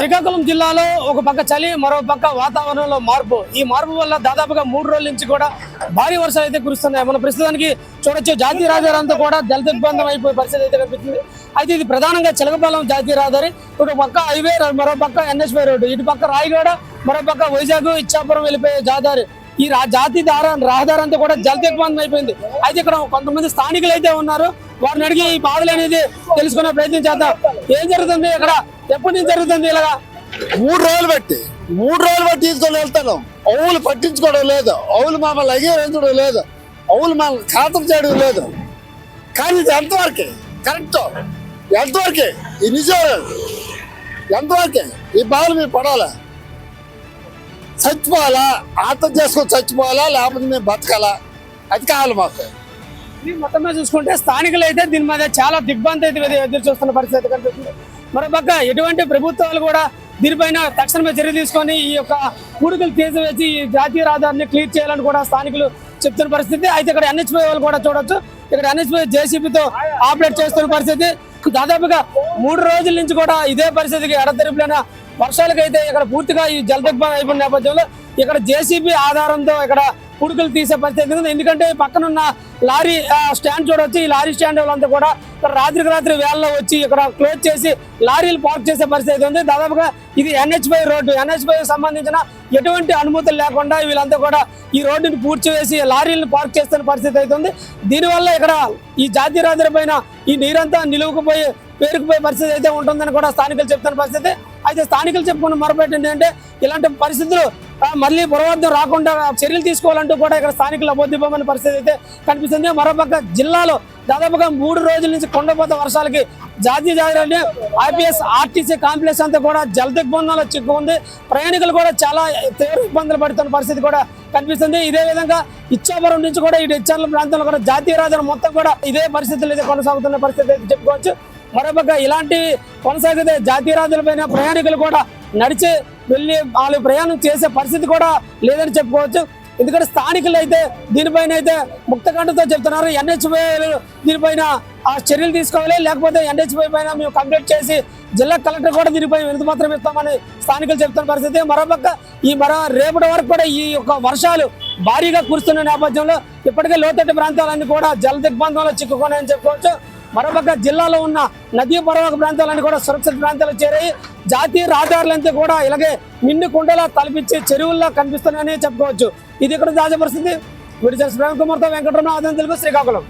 Srikakulam జిల్లాలో ఒక పక్క చలి మరో పక్క వాతావరణంలో మార్పు. ఈ మార్పు వల్ల దాదాపుగా మూడు రోజుల నుంచి కూడా భారీ వర్షాలు అయితే కురుస్తున్నాయి. మన ప్రస్తుతానికి చూడొచ్చు జాతీయ రహదారి అంతా కూడా జల దిగ్బంధం అయిపోయే పరిస్థితి అయితే కనిపిస్తుంది. అయితే ఇది ప్రధానంగా చిలకపాలెం జాతీయ రహదారి. ఒక పక్క హైవే మరో పక్క ఎన్ఎస్వై రోడ్డు. ఇటు పక్క రాయగడ మరో పక్క వైజాగ్ ఇచ్చాపురం వెళ్ళిపోయే జాదారి ఈ రా జాతి దార రహదారి అంతా కూడా జల దిగ్బంధం అయిపోయింది. అయితే ఇక్కడ కొంతమంది స్థానికులు అయితే ఉన్నారు. వారిని అడిగి ఈ బాధలు అనేది తెలుసుకునే ప్రయత్నం చేద్దాం. ఏం జరుగుతుంది ఇక్కడ? ఎప్పటి నుంచి జరుగుతుంది ఇలాగా? మూడు రోజులు బట్టి మూడు రోజులు బట్టి తీసుకొని వెళ్తాను అవులు పట్టించుకోవడం లేదు. అవులు మమ్మల్ని అగేరించడం లేదు. అవులు మమ్మల్ని ఖాతం చేయడం లేదు. కానీ ఇది ఎంతవరకే? కరెక్ట్. ఎంతవరకే? ఈ నిజం ఎంతవరకే? ఈ బాధలు మీరు పడాలా? చచ్చిపోవాలా? ఆత్మ చేసుకొని చచ్చిపోవాలా? లేకపోతే మేము బతకాలా? అది కావాలి మాకు. ఇది మొత్తం మీద చూసుకుంటే స్థానికులు అయితే దీని మీద చాలా దిగ్భ్రాంతి అయితే ఎదురు- చూస్తున్న పరిస్థితి కనిపిస్తుంది. మరోపక్క ఎటువంటి ప్రభుత్వాలు కూడా దీనిపైన తక్షణమే చర్య తీసుకొని ఈ యొక్క కూడుకులు తీసివేసి ఈ జాతీయ రహదారిని క్లియర్ చేయాలని కూడా స్థానికులు చెప్తున్న పరిస్థితి. అయితే ఇక్కడ ఎన్హెచ్పై వాళ్ళు కూడా చూడొచ్చు. ఇక్కడ ఎన్హెచ్పై జేసీబీతో ఆపరేట్ చేస్తున్న పరిస్థితి. దాదాపుగా మూడు రోజుల నుంచి కూడా ఇదే పరిస్థితికి ఎడతెరిపిన వర్షాలకైతే ఇక్కడ పూర్తిగా ఈ జల అయిపోయిన నేపథ్యంలో ఇక్కడ జేసీబీ ఆధారంతో ఇక్కడ కుడుకులు తీసే పరిస్థితి ఉంది ఎందుకంటే పక్కనున్న లారీ ఆ, స్టాండ్ చూడొచ్చు. ఈ లారీ స్టాండ్ వాళ్ళంతా కూడా ఇక్కడ రాత్రికి రాత్రి వేళలో వచ్చి ఇక్కడ క్లోజ్ చేసి లారీలు పార్క్ చేసే పరిస్థితి ఉంది. దాదాపుగా ఇది ఎన్హెచ్పై రోడ్డు. ఎన్హెచ్పై సంబంధించిన ఎటువంటి అనుమతులు లేకుండా వీళ్ళంతా కూడా ఈ రోడ్డుని పూడ్చివేసి లారీలను పార్క్ చేస్తున్న పరిస్థితి అవుతుంది దీనివల్ల ఇక్కడ ఈ జాతీయ రహదారి పైన ఈ నీరంతా నిలువుకుపోయి పేరుకుపోయే పరిస్థితి అయితే ఉంటుందని కూడా స్థానికులు చెప్తున్న పరిస్థితి. అయితే స్థానికులు చెప్పుకున్న మొరపెట్టి ఏంటంటే ఇలాంటి పరిస్థితులు మళ్ళీ పునరావృతం రాకుండా చర్యలు తీసుకోవాలంటూ కూడా ఇక్కడ స్థానికులు అబోధిపోమని పరిస్థితి అయితే కనిపిస్తుంది. మరోపక్క జిల్లాలో దాదాపుగా మూడు రోజుల నుంచి కొండపోత వర్షాలకి జాతీయ జాతీయ ఐపీఎస్ ఆర్టీసీ కాంప్లెక్స్ అంతా కూడా జలదిగ్బంధంలో చిక్కుకుంది. ప్రయాణికులు కూడా చాలా తీవ్ర ఇబ్బందులు పడుతున్న పరిస్థితి కూడా కనిపిస్తుంది. ఇదే విధంగా ఇచ్చాపురం నుంచి కూడా ఇటు ఇచ్చార్ల ప్రాంతంలో కూడా జాతీయ రాజధాని మొత్తం కూడా ఇదే పరిస్థితులు అయితే కొనసాగుతున్న పరిస్థితి అయితే చెప్పుకోవచ్చు. మరోపక్క ఇలాంటివి కొనసాగితే జాతీయ రాజులపైన ప్రయాణికులు కూడా నడిచి వెళ్ళి వాళ్ళు ప్రయాణం చేసే పరిస్థితి కూడా లేదని చెప్పుకోవచ్చు. ఎందుకంటే స్థానికులు అయితే దీనిపైన అయితే ముక్తకంఠతో చెప్తున్నారు. ఎన్హెచ్వై దీనిపైన ఆ చర్యలు తీసుకోవాలి. లేకపోతే ఎన్హెచ్బై పైన మేము కంప్లీట్ చేసి జిల్లా కలెక్టర్ కూడా దీనిపై వినతి మాత్రం ఇస్తామని స్థానికులు చెప్తున్న పరిస్థితి. మరోపక్క ఈ మరో రేపటి వరకు కూడా ఈ యొక్క వర్షాలు భారీగా కురుస్తున్న నేపథ్యంలో ఇప్పటికే లోతట్టు ప్రాంతాలన్నీ కూడా జల దిగ్బంధంలో చిక్కుకున్నాయని చెప్పుకోవచ్చు. మరోపక్క జిల్లాలో ఉన్న నదీ పర్వక ప్రాంతాలన్నీ కూడా సురక్షిత ప్రాంతాలు చేరాయి జాతీయ రహదారులంతా కూడా ఇలాగే నిండు కుండలా తలపించే చెరువుల్లో కనిపిస్తున్నాయని చెప్పుకోవచ్చు. ఇది ఇక్కడ తాజా పరిస్థితి? విడిచర్ శ్రీరామ్ కుమార్తో వెంకటరమణ ఆదం తెలుగు శ్రీకాకుళం.